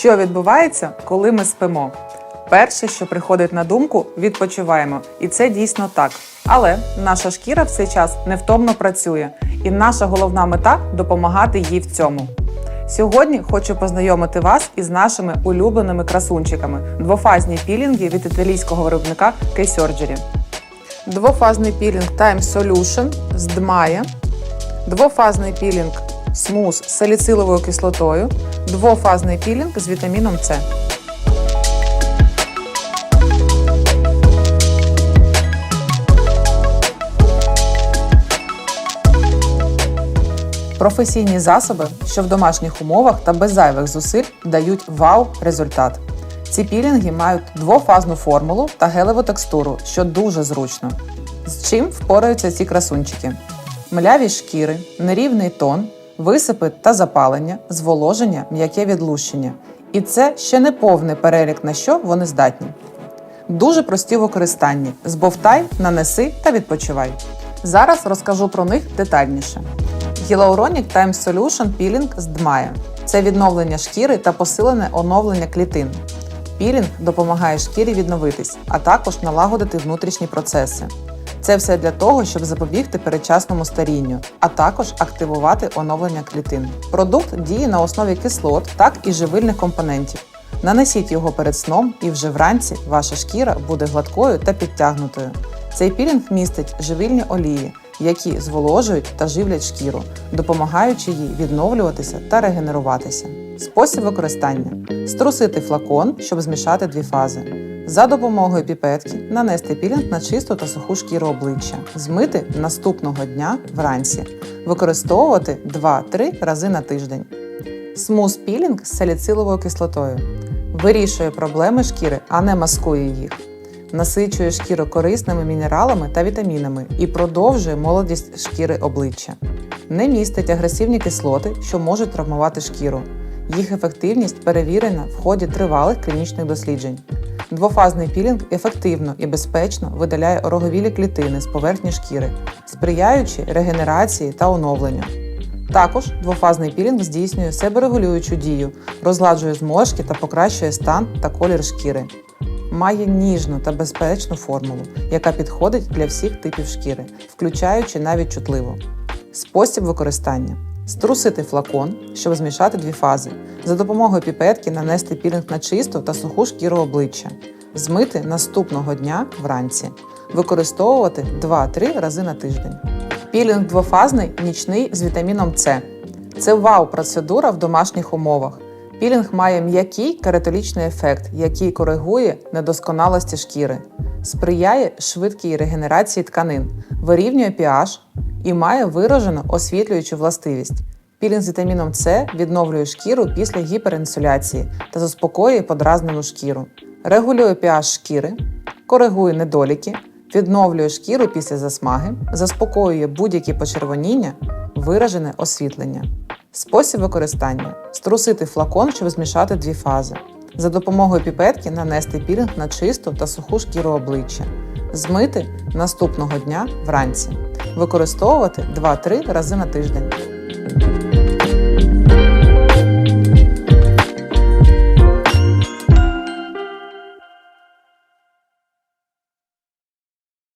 Що відбувається, коли ми спимо? Перше, що приходить на думку, відпочиваємо, і це дійсно так. Але наша шкіра в цей час невтомно працює, і наша головна мета допомагати їй в цьому. Сьогодні хочу познайомити вас із нашими улюбленими красунчиками двофазні пілінги від італійського виробника K-Surgery. Двофазний пілінг Time Solution з Дмає, двофазний пілінг Smooth з саліциловою кислотою, двофазний пілінг з вітаміном С. Професійні засоби, що в домашніх умовах та без зайвих зусиль дають вау-результат. Ці пілінги мають двофазну формулу та гелеву текстуру, що дуже зручно. З чим впораються ці красунчики? Мляві шкіри, нерівний тон, висипи та запалення, зволоження, м'яке відлущення. І це ще не повний перелік на що вони здатні. Дуже прості в використанні: збовтай, нанеси та відпочивай. Зараз розкажу про них детальніше. Hyaluronic Time Solution Peeling з Дмая. Це відновлення шкіри та посилене оновлення клітин. Пілінг допомагає шкірі відновитись, а також налагодити внутрішні процеси. Це все для того, щоб запобігти передчасному старінню, а також активувати оновлення клітин. Продукт діє на основі кислот, так і живильних компонентів. Нанесіть його перед сном, і вже вранці ваша шкіра буде гладкою та підтягнутою. Цей пілінг містить живильні олії, які зволожують та живлять шкіру, допомагаючи їй відновлюватися та регенеруватися. Спосіб використання: струсити флакон, щоб змішати дві фази. За допомогою піпетки нанести пілінг на чисту та суху шкіру обличчя, змити наступного дня вранці, використовувати 2-3 рази на тиждень. Смуз пілінг з саліциловою кислотою вирішує проблеми шкіри, а не маскує їх. Насичує шкіру корисними мінералами та вітамінами і продовжує молодість шкіри обличчя. Не містить агресивні кислоти, що можуть травмувати шкіру. Їх ефективність перевірена в ході тривалих клінічних досліджень. Двофазний пілінг ефективно і безпечно видаляє ороговілі клітини з поверхні шкіри, сприяючи регенерації та оновленню. Також двофазний пілінг здійснює себерегулюючу дію, розгладжує зморшки та покращує стан та колір шкіри. Має ніжну та безпечну формулу, яка підходить для всіх типів шкіри, включаючи навіть чутливу. Спосіб використання: струсити флакон, щоб змішати дві фази. За допомогою піпетки нанести пілінг на чисту та суху шкіру обличчя, змити наступного дня вранці, використовувати 2-3 рази на тиждень. Пілінг двофазний нічний з вітаміном С. Це вау-процедура в домашніх умовах. Пілінг має м'який кератолічний ефект, який коригує недосконалості шкіри, сприяє швидкій регенерації тканин, вирівнює pH і має виражену освітлюючу властивість. Пілінг з вітаміном С відновлює шкіру після гіперінсуляції та заспокоює подразнену шкіру, регулює pH шкіри, коригує недоліки, відновлює шкіру після засмаги, заспокоює будь-які почервоніння, виражене освітлення. Спосіб використання: струсити флакон, щоб змішати дві фази. За допомогою піпетки нанести пілінг на чисту та суху шкіру обличчя, змити наступного дня вранці, використовувати 2-3 рази на тиждень.